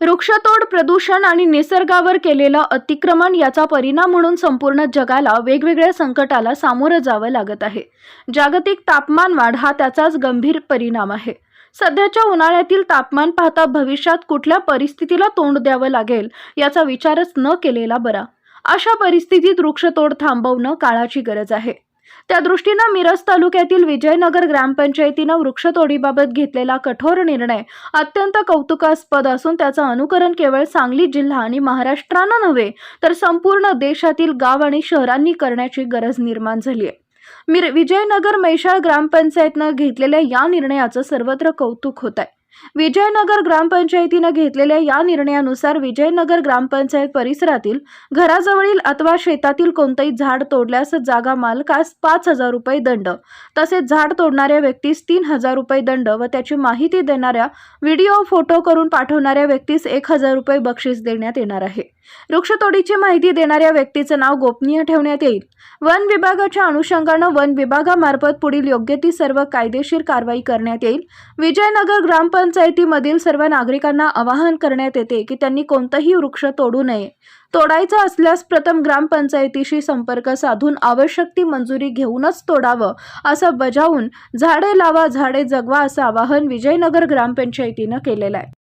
वृक्षतोड प्रदूषण आणि निसर्गावर केलेलं अतिक्रमण याचा परिणाम म्हणून संपूर्ण जगाला वेगवेगळ्या संकटाला सामोरं जावं लागत आहे. जागतिक तापमान वाढ हा त्याचाच गंभीर परिणाम आहे. सध्याच्या उन्हाळ्यातील तापमान पाहता भविष्यात कुठल्या परिस्थितीला तोंड द्यावं लागेल याचा विचारच न केलेला बरा. अशा परिस्थितीत वृक्षतोड थांबवणं काळाची गरज आहे. त्या दृष्टीनं मिरज तालुक्यातील विजयनगर ग्रामपंचायतीनं वृक्षतोडीबाबत घेतलेला कठोर निर्णय अत्यंत कौतुकास्पद असून त्याचं अनुकरण केवळ सांगली जिल्हा आणि महाराष्ट्रानं नव्हे तर संपूर्ण देशातील गाव आणि शहरांनी करण्याची गरज निर्माण झाली आहे. मिर विजयनगर मैशाळ ग्रामपंचायतनं घेतलेल्या या निर्णयाचं सर्वत्र कौतुक होत आहे. विजयनगर ग्रामपंचायतीनं घेतलेल्या या निर्णयानुसार विजयनगर ग्रामपंचायत परिसरातील घराजवळील अथवा शेतातील कोणतंही झाड तोडल्यास जागा मालकास पाच हजार रुपये दंड तसेच झाड तोडणाऱ्या व्यक्तीस तीन हजार रुपये दंड व त्याची माहिती देणाऱ्या व्हिडिओ फोटो करून पाठवणाऱ्या व्यक्तीस एक हजार रुपये बक्षीस देण्यात येणार आहे. वृक्षतोडीची माहिती देणाऱ्या व्यक्तीचं नाव गोपनीय ठेवण्यात येईल. वन विभागाच्या अनुषंगानं वन विभागामार्फत पुढील योग्य ती सर्व कायदेशीर कारवाई करण्यात येईल. विजयनगर ग्रामपंचायतीमधील सर्व नागरिकांना आवाहन करण्यात येते की त्यांनी कोणतंही वृक्ष तोडू नये. तोडायचं असल्यास प्रथम ग्रामपंचायतीशी संपर्क साधून आवश्यक ती मंजुरी घेऊनच तोडावं असं बजावून झाडे लावा झाडे जगवा असं आवाहन विजयनगर ग्रामपंचायतीनं केलेलं आहे.